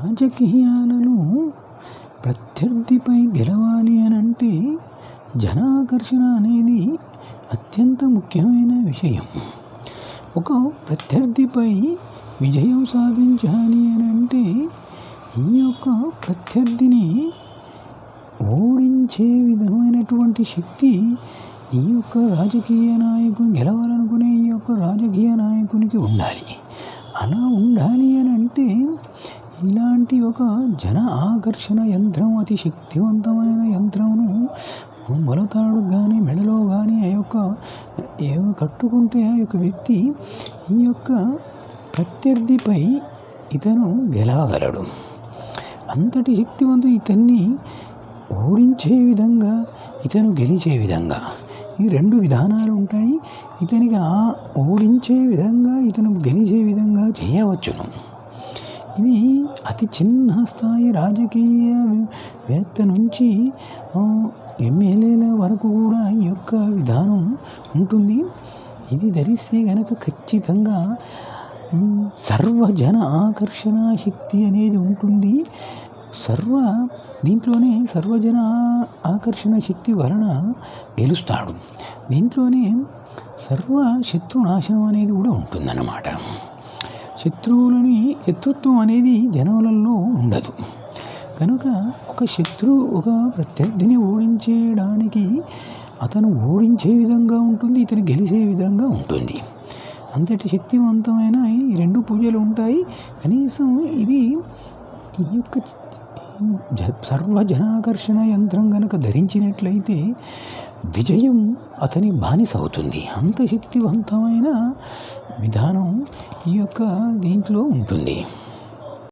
రాజకీయాలలో ప్రత్యర్థిపై గెలవాలి అని అంటే జనాకర్షణ అనేది అత్యంత ముఖ్యమైన విషయం. ఒక ప్రత్యర్థిపై విజయం సాధించాలి అని అంటే ఈ యొక్క ప్రత్యర్థిని ఓడించే విధమైనటువంటి శక్తి ఈ యొక్క రాజకీయ నాయకుని గెలవాలనుకునే ఈ యొక్క రాజకీయ నాయకునికి ఉండాలి. అలా ఉండాలి అని అంటే ఇలాంటి ఒక జన ఆకర్షణ యంత్రం అతి శక్తివంతమైన యంత్రమును మొలతాడు కానీ మెడలో కానీ ఆ యొక్క ఏవో కట్టుకుంటే ఆ యొక్క వ్యక్తి ఈ యొక్క ప్రత్యర్థిపై ఇతను గెలవగలడు. అంతటి శక్తివంతుడు ఇతన్ని ఓడించే విధంగా ఇతను గెలిచే విధంగా. ఈ రెండు విధానాలు ఉంటాయి. ఇతనికి ఆ ఓడించే విధంగా ఇతను గెలిచే విధంగా చేయవచ్చును. ఇది అతి చిన్న స్థాయి రాజకీయ వేత్త నుంచి ఎమ్మెల్యేల వరకు కూడా ఈ యొక్క విధానం ఉంటుంది. ఇది ధరిస్తే కనుక ఖచ్చితంగా సర్వజన ఆకర్షణ శక్తి అనేది ఉంటుంది. సర్వ దీంట్లోనే సర్వజన ఆకర్షణ శక్తి వలన గెలుస్తాడు. దీంట్లోనే సర్వ శత్రునాశనం అనేది కూడా ఉంటుందన్నమాట. శత్రువులని శత్రుత్వం అనేది జనములలో ఉండదు. కనుక ఒక శత్రువు ఒక ప్రత్యర్థిని ఓడించేయడానికి అతను ఓడించే విధంగా ఉంటుంది ఇతను గెలిచే విధంగా ఉంటుంది. అంతటి శక్తివంతమైన ఈ రెండు పూజలు ఉంటాయి. కనీసం ఇది ఈ యొక్క సర్వ జనాకర్షణ యంత్రం కనుక ధరించినట్లయితే విజయం అతని బానిస అవుతుంది అంత శక్తివంతమైన విధానం ఈ యొక్క దీంట్లో ఉంటుంది.